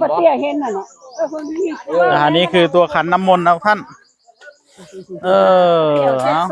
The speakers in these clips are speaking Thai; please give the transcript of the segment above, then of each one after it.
ปะเตี้ยเห็นน่ะเนาะเออคนนี้อ่านี่คือตัวขันน้ำมนต์นะท่าน เออเอา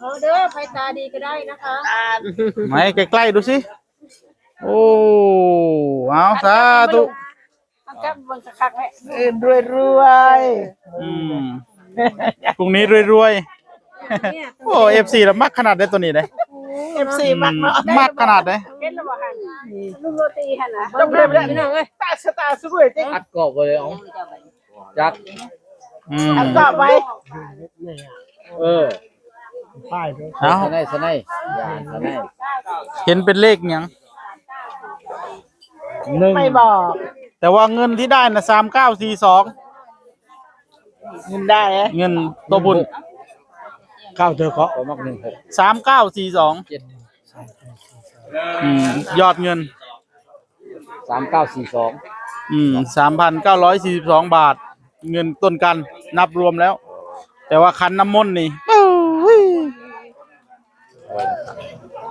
เออเด้อไฟตาดีก็ได้นะคะไหนใกล้ๆดูสิ โอ้เอาสาธุเอาจับเบิ่งคักๆไว้รวยรวยอืมพรุ่งนี้รวยๆ โอ้เอฟซีละมักขนาดได้ตัวนี้เลยเอฟซีมักเนาะมักขนาดเลยเห็นแล้วบ่หั่น ลูกโรตีหั่นน่ะต้องเรียบร้อยพี่น้องเอ้ยตาสตาร์สวยจริงอัดกรอบไปเลยเอาจักอืมอันต่อไปเออเอาสนายสนายอย่าสนายเห็นเป็นเลขหยังหนึ่งไม่บอก แต่ว่าเงินที่ได้นะสามเก้าสี่สองเงินได้เงินตัวบุญเข้าเธอเคาะประมาณหนึ่งหกสามเก้าสี่สองเจ็ด อืมยอดเงิน สามเก้าสี่สองอืมสามพันเก้าร้อยสี่สิบสองบาท เงินต้นกัน นับรวมแล้ว แต่ว่าคันน้ำมนต์นี่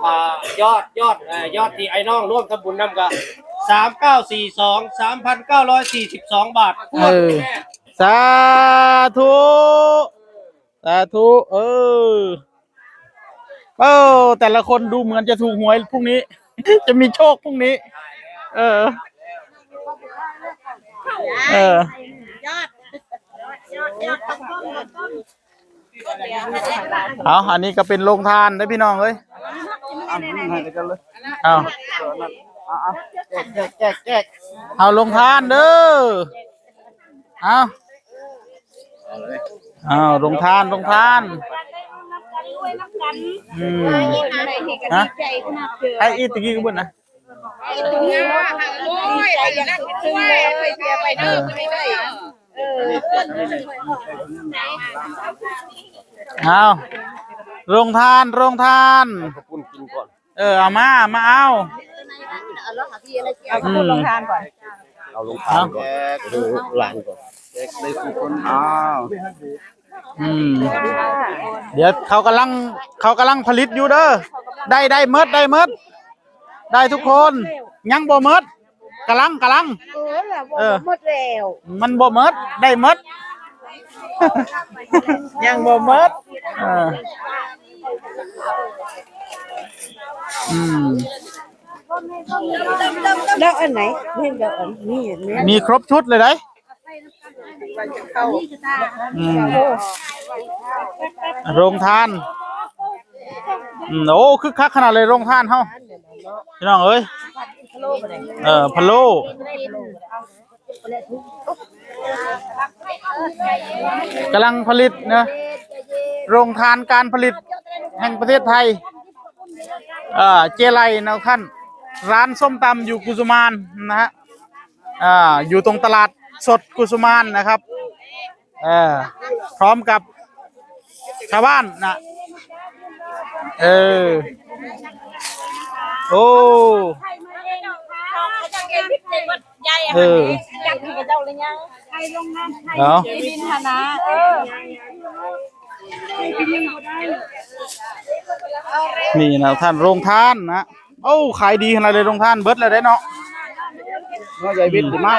อ่ายอดยอดเอ่อยอดที่ไอ้น้องร่วมทำบุญนำกันสามเก้าสี่สองสามพันเก้าร้อยสี่สิบสองบาทเออสาธุ สาธุ เออ เออ แต่ละคนดูเหมือนจะถูกหวยพรุ่งนี้ จะมีโชคพรุ่งนี้ เออ เออเอาอันนี้ก็เป็นโรงทานนะพี่น้องเอ้ยเอาแจกแจกเอาโรงทานเด้อ เอาเอาโรงทานโรงทาน อืมฮะไอ้อีตะกี้ก็บุญนะเออเอาโรงทานโรงทานคุณกินก่อนเออเอามามาเอาเอาพูดลงทานก่อนเอาลงทานก่อนดูหลานก่อนแจกได้ทุกคนอ้าวอืม เดี๋ยวเขากำลังเขากำลังผลิตอยู่เด้อได้ได้เมดได้เมดได้ทุกคนยังบ่เมดกำลังกำลัง เออล่ะบ่เออ หมดแล้วมันบ่เมดได้เมด ยังบ่หมดเอออืมแล้วอันไหนเห็นแล้วอันนี้เห็นไหมมีครบชุดเลยได้อืม โรงทานอืมโอ้คึกคักขนาดเลยโรงทานเฮาพี่น้องเอ้ยเออพะโล้กำลังผลิตนะโรงทานการผลิตแห่งประเทศไทยเอ่อเจไลนะท่าน ร้านส้มตำอยู่กุสุมานนะฮะอ่าอยู่ตรงตลาดสดกุสุมานนะครับเออพร้อมกับ ชาวบ้านนะเออ โอ้ เออจักที่กับเจ้าเลยยังใครลงน้ำใครเนาะบินหานะเออนี่นะท่านโรงทานนะโอ้ขายดีขนาดเลยโรงทานเบิดเลยได้เนาะ น้องใหญ่บินมา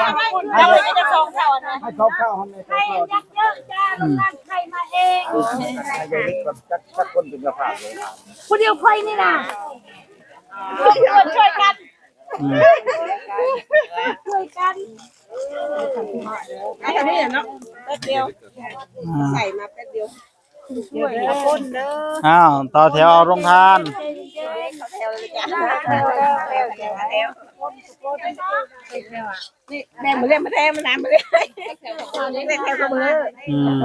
เจ้าเลยจะสองเท่านะให้เขาเข้าห้องในใครยักเยอะจ้าลงน้ำใครมาเองให้ใหญ่บินก่อนจักจักคนถึงกระพาเลยผู้เดียวค่อยนี่นะช่วยกันช่วยกันอืมช่วยกันอันนี้เนาะแป๊บเดียวอ่าใส่มาแป๊บเดียวช่วยนะคนเด้ออ้าวต่อแถวเอาโรงทาน แม่มาเล่นมาแทงมาน้ำมาเล่นเล่นแทงกับมืออืม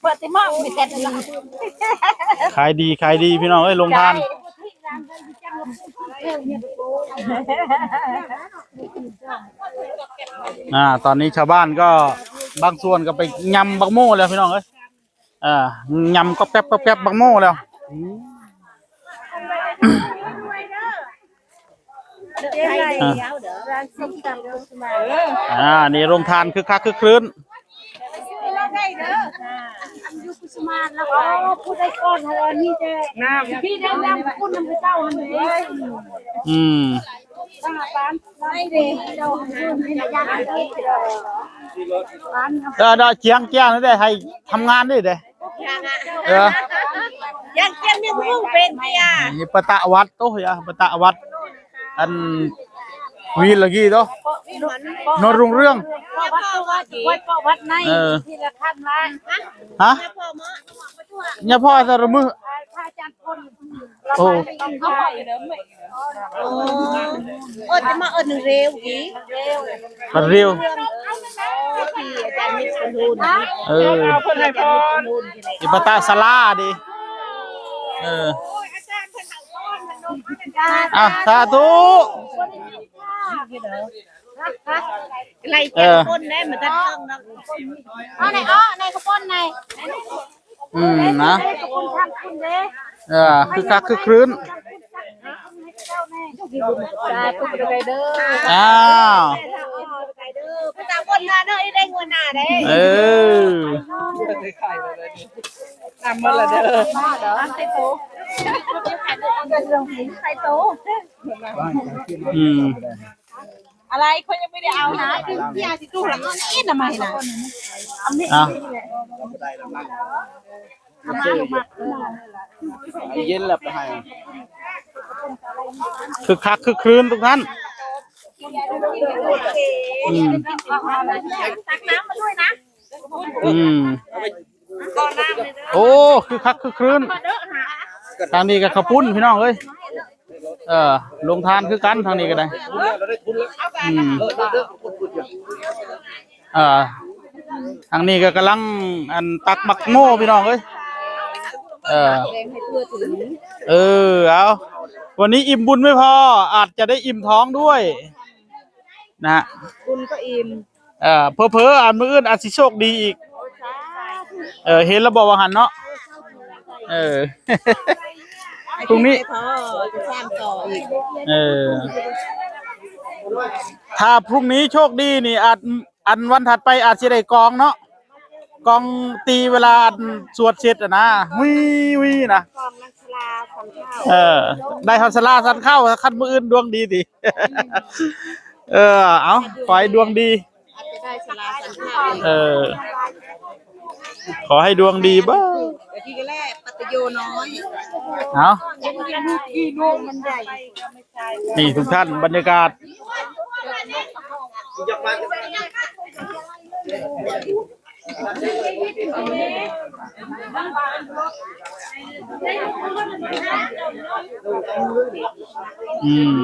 เปิดติมองมีแต่ดีขายดีขายดีพี่น้องเอ้ยโรงทานอ่า ตอนนี้ชาวบ้านก็บางส่วนก็ไปยำบักโม่แล้วพี่น้องเอ้ยอ่ายำก็แป๊บก็แป๊บบักโม่แล้ว อ่าร้านส้มตำกุสมาอ่านี่โรงทานคึกคักคึกครื้นเราได้อยู่กุสมานแล้วก็ผู้ได้ก่อนเธอนี่จะน้ำพี่ได้น้ำคุณน้ำเจ้ามันเลยอืมทหารร้านไม่เด้เจ้าคุณให้ยาให้ร้านเออเดาเจียงเจียงนี่ได้ให้ทำงานด้วยเด้เออยังยังยังมุ่งเป็นเพียนี่ปะตะวัดโตยอะปะตะวัด อันวีละกี้โตนรุ่งเรื่องก็วัดก็วัดไว้ก็วัดในที่ละขั้นร้านฮะเนี่ยพ่อจะระมือพระอาจารย์คนโอ้ต้องเข้าไปเด้อไม่เออจะมาเออหนึ่งเร็วกี่มันเร็วที่อาจารย์มิตรดูนเออเพื่อนให้พรอิปะตะสลาดิเออ อะสาธุไรเจ้าคนได้เหมือนกันต้องนะเอาไหนอ้อในกระป๋นในอืมนะกระป๋นทางคุณเด้เออคือคักคือครื้นใช่คุณไปเด้ออ้าวพระเจ้าคนนาเด้อได้เงินหน้าได้เออทำมาละเด้อ มาเด้อไข่โตไข่โตอืมอะไรคนยังไม่ได้เอานะคือพี่อาจิตู้หลังนี่ทำไมนะอะเย็นแล้วไปให้คือคักคือครื้นทุกท่านอืมตักน้ำมาด้วยนะอืมโอ้คือคักคือครื้น ทางนี้ก็ขาวปุ้นพี่น้องเอ้ยเออลงทานคือกันทางนี้ก็ได้อืมเออทางนี้ก็กำลังอันตักมักโม่พี่น้องเอ้ยเออเออเอาวันนี้อิ่มบุญไม่พอ อาจจะได้อิ่มท้องด้วย นะฮะคุณก็อิ่มเออเพอเพออ่านมืออื่นอาจสิโชคดีอีก เออเห็นแล้วบอกว่าหันเนาะเออ พรุ่งนี้ พอจะสร้างต่ออีกเออ ถ้าพรุ่งนี้โชคดีนี่อาจอันวันถัดไปอาจจะได้กองเนาะกองตีเวลาอันสวดเสร็จอะนะวิวินะความนักลาความข้าวเออ ได้ทัศลาสันเข้าคันมืออื่นดวงดีดิเออ เอาขอให้ดวงดี อาจจะได้สลาสันข้าวเออ ขอให้ดวงดีบ้างแต่ที่แรกปัตโยน้อยเอาที่ลูกมันใหญ่นี่ทุกท่านบรรยากาศอืม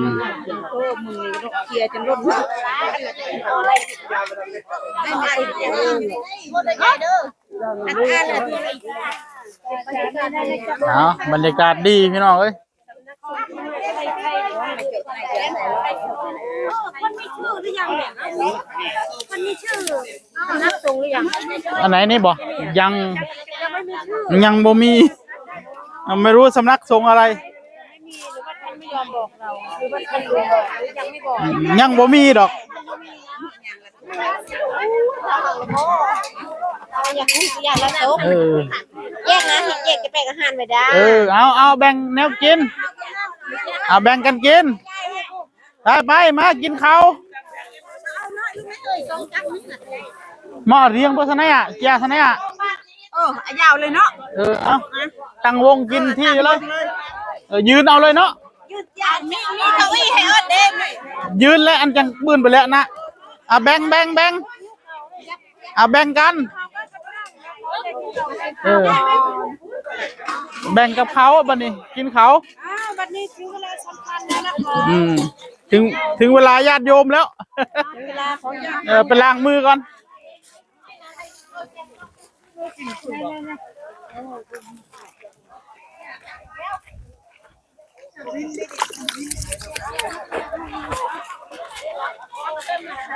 โอ้มือเคลียร์จนร่นไม่มาอีกแล้วหมดเลยเด้ออันอัน เลยเอาบรรยากาศดีพี่น้องเอ้ยมันมีชื่อหรือยังเนี่ยมันมีชื่อสำนักสงฆ์หรือยังอันไหนนี่บ่ยังยังบ่มีไม่รู้สำนักสงอะไรไม่ราหรือว่าท่านรู้บอกหรือยังไม่บอกยังบ่มีดอก อย่างนี้อย่างละโต๊ะเออ แยกนะแยกจะแบ่งอาหารไม่ได้เออ เอาเอาแบ่งแนวกิน เอาแบ่งกันกิน ไปไปมากินข้าวหม้อเรียงบ่ซะไหนอะเจียซะไหนอะเออยาวเลยเนาะเออ เอาตั้งวงกินที่เลยเออยืนเอาเลยเนาะยืดยาวมีมีเก้าอี้ให้เอิดเด้งยืนแล้วอันจังปืนไปแล้วนะ อะแบ่งแบ่งแบ่งอะแบ่งกัน เออ แบ่งกับเขาบัดนี้ กินเขาอ้าวบัดนี้ถึงเวลาสำคัญแล้วนะคะอืมถึงถึงเวลาญาติโยมแล้ว ถึงเวลาของญาติเออไปล้างมือก่อน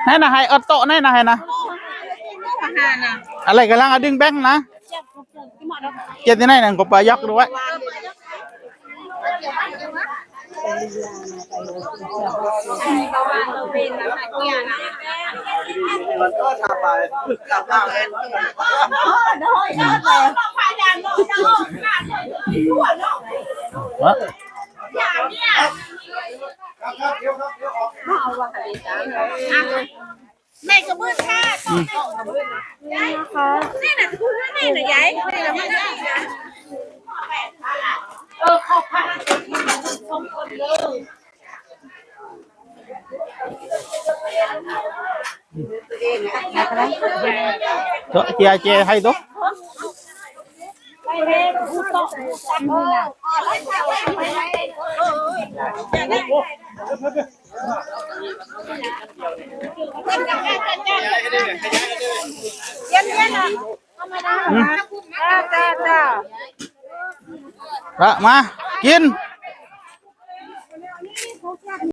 นั่นนะให้เอโต๊ะนั่นนะให้นะ อะไรกำลังอะดึงแบงค์นะเจ็ดที่ไหนนั่นก็ปลายักษ์ด้วยเป็ นอาหารเกียร์นะไปกลับบ้านเลยวะแม่ก็มืดค่ะนี่น่ะคุณนี่น่ะยายนี่น่ะไม่ได้นะเออขอบคุณสมคนเลยเจาะเจียเจให้ตุ๊ ละมา กิน